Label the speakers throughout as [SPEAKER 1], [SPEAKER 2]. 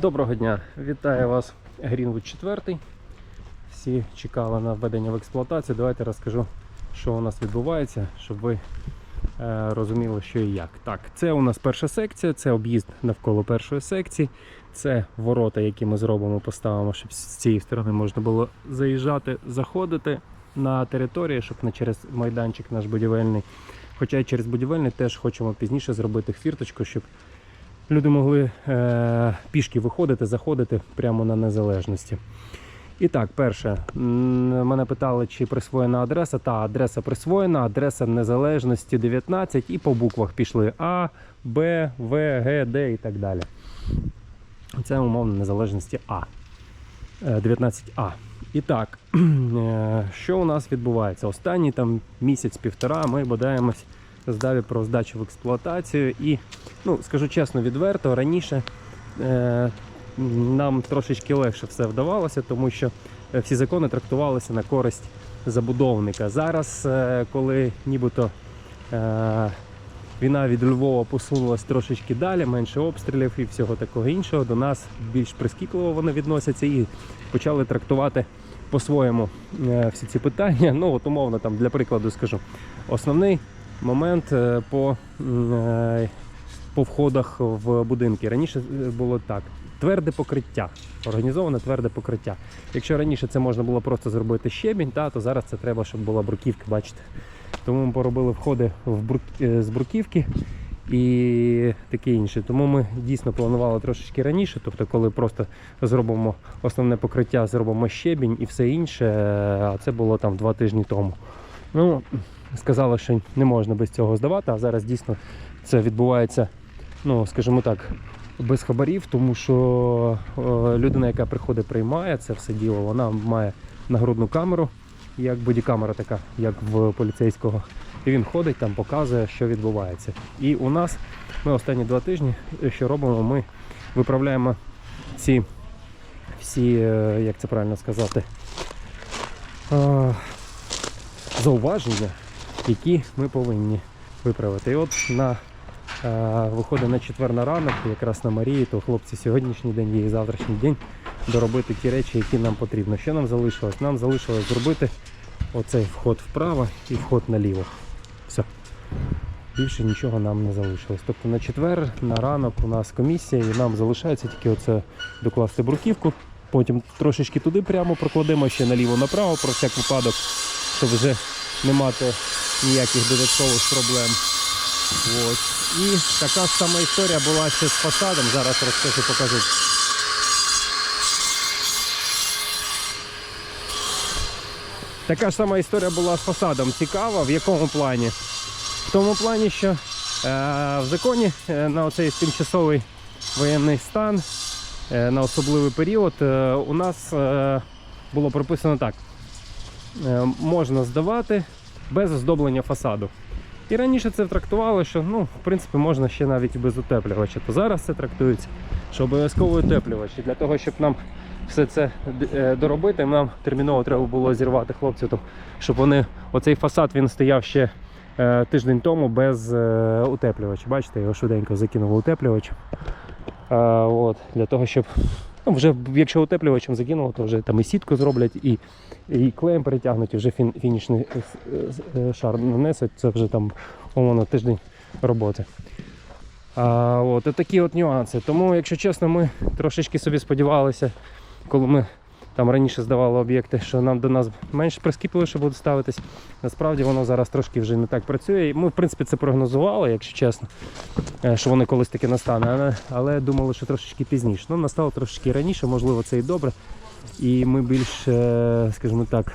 [SPEAKER 1] Доброго дня! Вітаю вас Greenwood 4. Всі чекали на введення в експлуатацію. Давайте розкажу, що у нас відбувається, щоб ви е, розуміли, що і як. Так, це у нас перша секція, це об'їзд навколо першої секції. Це ворота, які ми зробимо, поставимо, щоб з цієї сторони можна було заїжджати, заходити на територію, щоб не через майданчик наш будівельний. Хоча й через будівельний теж хочемо пізніше зробити фірточку, щоб люди могли е, пішки виходити, заходити прямо на незалежності. І так, перше, мене питали, чи присвоєна адреса. Та адреса присвоєна, адреса незалежності 19 і по буквах пішли А, Б, В, Г, Д і так далі. Це умовно незалежності А. Е, 19А. І так, е, що у нас відбувається? Останній там місяць-півтора ми бодаємось з Даві про здачу в експлуатацію. І, ну, скажу чесно, відверто, раніше е, нам трошечки легше все вдавалося, тому що е, всі закони трактувалися на користь забудовника. Зараз, е, коли нібито е, війна від Львова посунулась трошечки далі, менше обстрілів і всього такого іншого, до нас більш прискіпливо вони відносяться і почали трактувати по-своєму е, всі ці питання. Ну, от умовно, там, для прикладу скажу, основний момент е, по, е, по входах в будинки. Раніше е, було так. Тверде покриття, організоване тверде покриття. Якщо раніше це можна було просто зробити щебінь, та, то зараз це треба, щоб була бруківка, бачите. Тому ми поробили входи в брук... з бруківки і таке інше. Тому ми дійсно планували трошечки раніше, тобто, коли просто зробимо основне покриття, зробимо щебінь і все інше, а це було там два тижні тому. Ну, сказали, що не можна без цього здавати, а зараз дійсно це відбувається, ну, скажімо так, без хабарів, тому що е, людина, яка приходить, приймає це все діло, вона має нагрудну камеру, як бодікамера така, як в поліцейського. І він ходить там, показує, що відбувається. І у нас ми останні два тижні, що робимо, ми виправляємо ці всі, е, як це правильно сказати, е, зауваження, які ми повинні виправити. І от на е, виходить на четвер на ранок, якраз на Марії, то хлопці сьогоднішній день є і завтрашній день доробити ті речі, які нам потрібно. Що нам залишилось? Нам залишилось зробити оцей вход вправо і вход наліво. Все. Більше нічого нам не залишилось. Тобто на четвер, на ранок у нас комісія, і нам залишається тільки оце докласти бруківку. Потім трошечки туди прямо прокладемо ще наліво-направо про всяк випадок, щоб вже не мати ніяких додаткових проблем. От. І така сама історія була ще з фасадом. Зараз розкажу, покажу. Така ж сама історія була з фасадом. Цікава, в якому плані? В тому плані, що е, в законі е, на оцей тимчасовий воєнний стан, е, на особливий період, е, у нас е, було прописано так: можна здавати без оздоблення фасаду. І раніше це трактувало, що ну, в принципі можна ще навіть і без утеплювача. То зараз це трактується, що обов'язково утеплювач. І для того, щоб нам все це е, доробити, нам терміново треба було зірвати хлопців, там, щоб вони оцей фасад він стояв ще е, тиждень тому без е, утеплювача. Бачите, його швиденько закинули утеплювач. Е, от, для того, щоб ну, вже якщо утеплювачем закинуло, то вже там і сітку зроблять, і, і клеєм перетягнуть, і вже фін, фінішний е, е, шар нанесуть. Це вже там умовно тиждень роботи. А, от, такі от нюанси. Тому, якщо чесно, ми трошечки собі сподівалися, коли ми там раніше здавали об'єкти, що нам до нас менш прискіпливіше буде ставитись. Насправді воно зараз трошки вже не так працює. Ми, в принципі, це прогнозували, якщо чесно, е, що воно колись таки настане, але, але думали, що трошечки пізніше. Ну, настало трошечки раніше, можливо, це і добре. І ми більш, е, скажімо так,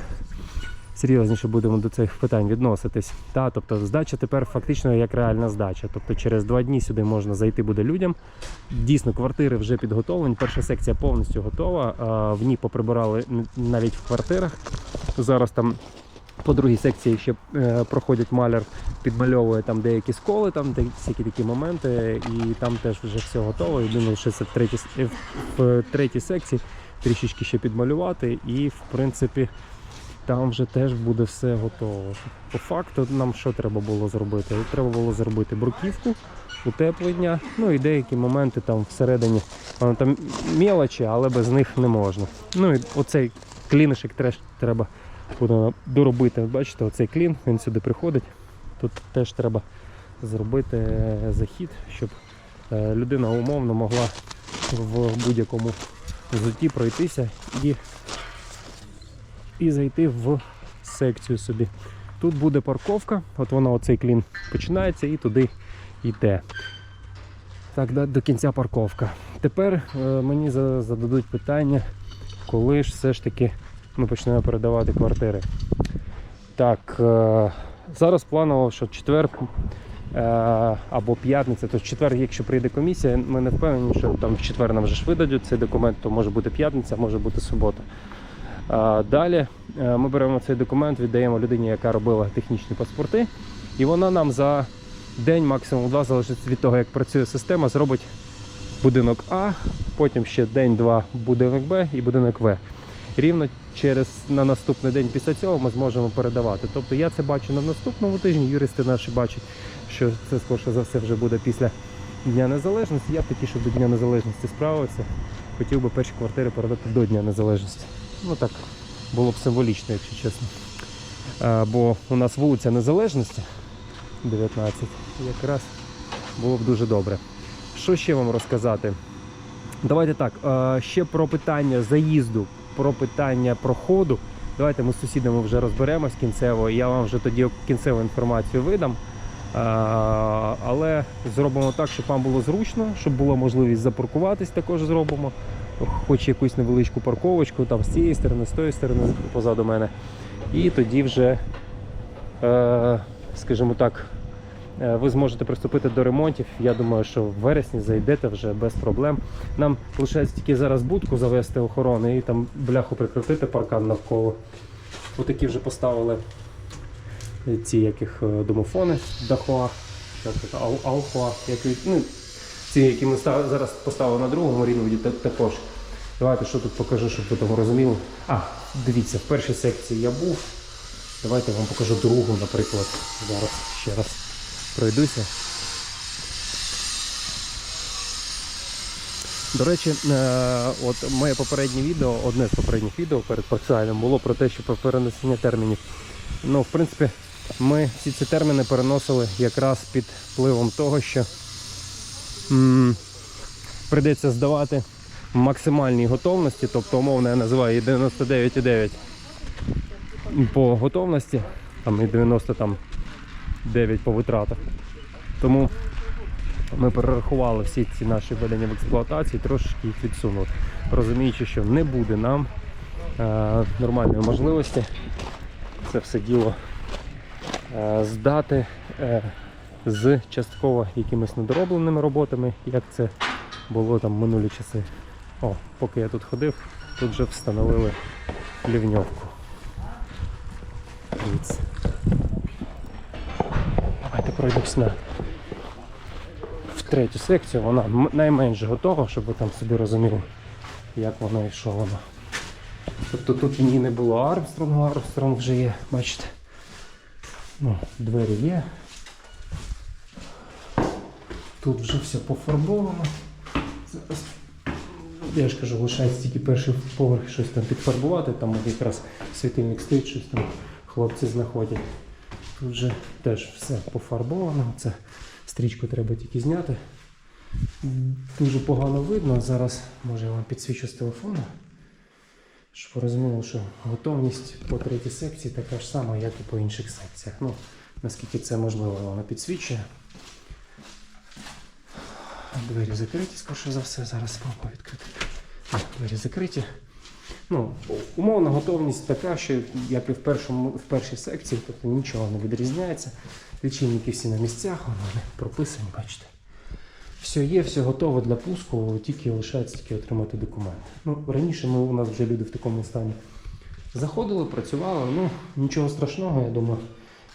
[SPEAKER 1] серйозніше будемо до цих питань відноситись. Та, тобто здача тепер фактично як реальна здача. Тобто через два дні сюди можна зайти буде людям. Дійсно, квартири вже підготовлені. Перша секція повністю готова. В ній поприбирали навіть в квартирах. Зараз там по другій секції ще е, проходять маляр, підмальовує там деякі сколи, там всякі такі моменти, і там теж вже все готово. Єдине, лише це третій, е, в, в третій секції трішечки ще підмалювати, і в принципі там вже теж буде все готово. По факту нам що треба було зробити? Треба було зробити бруківку, утеплення. Ну і деякі моменти там всередині. Воно там мелочі, але без них не можна. Ну і оцей клінишик теж треба буде доробити. Бачите, оцей клін, він сюди приходить. Тут теж треба зробити е, захід, щоб е, людина умовно могла в будь-якому взутті пройтися і, і зайти в секцію собі. Тут буде парковка, от вона оцей клін починається і туди йде. Так, до кінця парковка. Тепер е, мені зададуть питання, коли ж все ж таки ми почнемо передавати квартири. Так, е, зараз планово, що четвер е, або п'ятниця, то в четвер, якщо прийде комісія, ми не впевнені, що там в четвер нам вже ж видадуть цей документ, то може бути п'ятниця, може бути субота. Далі е, ми беремо цей документ, віддаємо людині, яка робила технічні паспорти, і вона нам за день, максимум два, залежить від того, як працює система, зробить будинок А, потім ще день-два будинок Б і будинок В. Рівно через на наступний день після цього ми зможемо передавати. Тобто я це бачу на наступному тижні, юристи наші бачать, що це скоріше за все вже буде після Дня Незалежності. Я б таки, щоб до Дня Незалежності справився, хотів би перші квартири передати до Дня Незалежності. Ну так було б символічно, якщо чесно. А, бо у нас вулиця Незалежності 19, якраз було б дуже добре. Що ще вам розказати? Давайте так, ще про питання заїзду, про питання проходу. Давайте ми з сусідами вже розберемось кінцево. Я вам вже тоді кінцеву інформацію видам. Але зробимо так, щоб вам було зручно, щоб була можливість запаркуватись, також зробимо. Хоч якусь невеличку парковочку, там з цієї сторони, з тої сторони, позаду мене. І тоді вже, е, скажімо так, Е, ви зможете приступити до ремонтів. Я думаю, що в вересні зайдете вже без проблем. Нам лишається тільки зараз будку завести охорони і там бляху прикрутити паркан навколо. Отакі вже поставили ці яких е, домофони Дахуа, як це, Ал- Алхуа, які, ну, ці, які ми зараз поставили на другому рівні, та- також. Давайте що тут покажу, щоб ви там розуміли. А, дивіться, в першій секції я був. Давайте я вам покажу другу, наприклад. Зараз ще раз пройдуся. До речі, е, от моє попереднє відео, одне з попередніх відео перед процесуальним було про те, що про перенесення термінів. Ну, в принципі, ми всі ці терміни переносили якраз під впливом того, що м, прийдеться здавати максимальній готовності, тобто умовно я називаю її 99,9 по готовності, там і 90-9 по витратах. Тому ми перерахували всі ці наші введення в експлуатацію, трошечки їх відсунули, розуміючи, що не буде нам е, нормальної можливості це все діло е, здати е, з частково якимись недоробленими роботами, як це було там минулі часи. О, поки я тут ходив, тут вже встановили лівньовку. Давайте пройдемось на в третю секцію. Вона найменше готова, щоб ви там собі розуміли, як вона і що вона. Тобто тут ній не було Армстронгу, Армстронг вже є, бачите. Ну, двері є. Тут вже все пофарбовано. Зараз, я ж кажу, лишається тільки перший поверх щось там підфарбувати, там якраз світильник стоїть, щось там хлопці знаходять. Тут вже теж все пофарбовано. Це стрічку треба тільки зняти. Дуже погано видно. Зараз може я вам підсвічу з телефону. Щоб ви розуміли, що готовність по третій секції така ж сама, як і по інших секціях. Ну, наскільки це можливо, вона підсвічує. Двері закриті, скоріше за все, зараз спробую відкрити. Двері закриті. Ну, умовна готовність така, що як і в, першому, в першій секції, тобто нічого не відрізняється. Лічильники всі на місцях, вони прописані, бачите. Все є, все готове для пуску, тільки лишається тільки отримати документ. Ну, раніше ми, у нас вже люди в такому стані заходили, працювали, ну нічого страшного, я думаю,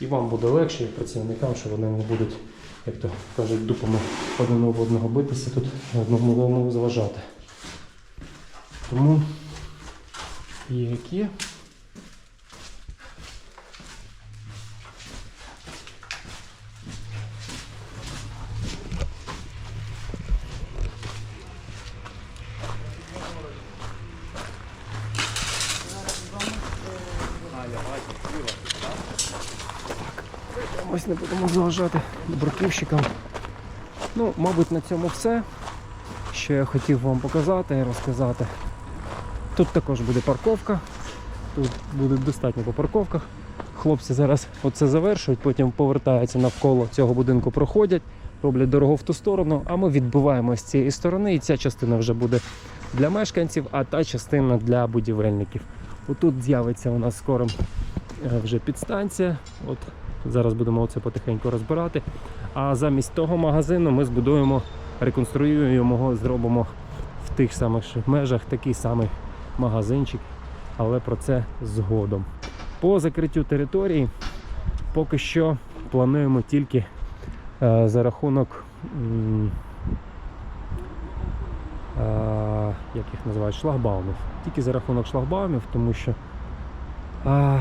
[SPEAKER 1] і вам буде легше, і працівникам, що вони не будуть, як то кажуть, дупами один в одного битися, тут одному одному заважати. Тому є які. Ось не будемо заважати бруківщикам. Ну, мабуть, на цьому все. Що я хотів вам показати і розказати. Тут також буде парковка. Тут буде достатньо по парковках. Хлопці зараз оце завершують, потім повертаються навколо цього будинку, проходять, роблять дорогу в ту сторону, а ми відбиваємо з цієї сторони, і ця частина вже буде для мешканців, а та частина для будівельників. Отут з'явиться у нас скоро е, вже підстанція. От зараз будемо оце потихеньку розбирати. А замість того магазину ми збудуємо, реконструюємо його, зробимо в тих самих межах такий самий магазинчик, але про це згодом. По закриттю території поки що плануємо тільки е, за рахунок. е, як їх називають, шлагбаумів. Тільки за рахунок шлагбаумів, тому що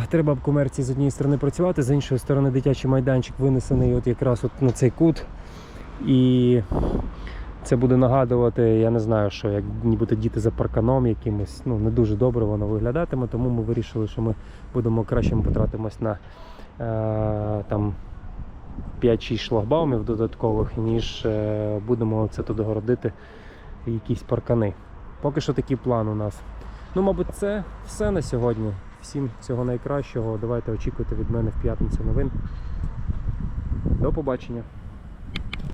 [SPEAKER 1] треба в комерції з однієї сторони працювати, з іншої сторони дитячий майданчик винесений от якраз от на цей кут. І це буде нагадувати, я не знаю, що як нібито діти за парканом якимось, ну не дуже добре воно виглядатиме, тому ми вирішили, що ми будемо краще потратимось на е, там 5-6 шлагбаумів додаткових, ніж е, будемо це туди городити якісь паркани. Поки що такий план у нас. Ну, мабуть, це все на сьогодні. Всім всього найкращого. Давайте очікуйте від мене в п'ятницю новин. До побачення.